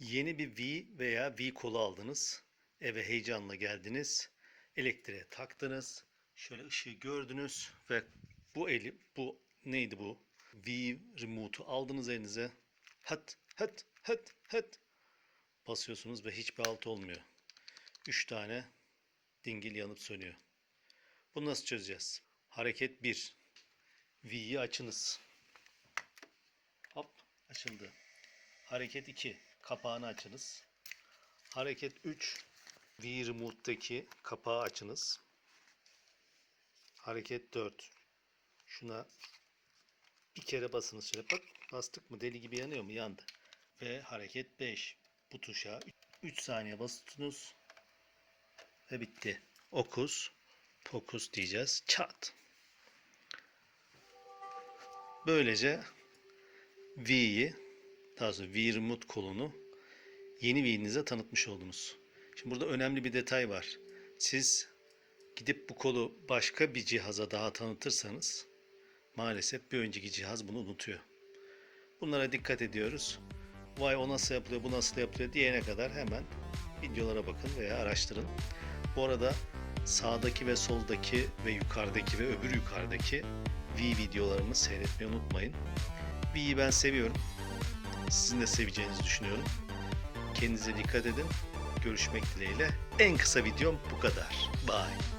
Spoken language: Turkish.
Yeni bir V veya V kolu aldınız. Eve heyecanla geldiniz. Elektriğe taktınız. Şöyle ışığı gördünüz ve bu eli bu neydi bu? V remote'u aldınız elinize. Hat hat hat hat basıyorsunuz ve hiçbir alt olmuyor. 3 tane dingil yanıp sönüyor. Bunu nasıl çözeceğiz? Hareket 1. V'yi açınız. Hop açıldı. Hareket 2. Kapağını açınız. Hareket 3. V remote'daki kapağı açınız. Hareket 4. Şuna bir kere basınız şöyle. Bak bastık mı deli gibi yanıyor mu? Yandı. Ve hareket 5. Bu tuşa 3 saniye basıyorsunuz. Ve bitti. Okus. Pokus diyeceğiz. Çat. Böylece V'yi daha sonra V remote kolunu yeni V'nize tanıtmış oldunuz. Şimdi burada önemli bir detay var. Siz gidip bu kolu başka bir cihaza daha tanıtırsanız maalesef bir önceki cihaz bunu unutuyor. Bunlara dikkat ediyoruz. Vay o nasıl yapılıyor, bu nasıl yapılıyor diyene kadar hemen videolara bakın veya araştırın. Bu arada sağdaki ve soldaki ve yukarıdaki ve öbür yukarıdaki V videolarımı seyretmeyi unutmayın. V'yi ben seviyorum. Sizin de seveceğinizi düşünüyorum. Kendinize dikkat edin. Görüşmek dileğiyle. En kısa videom bu kadar. Bye.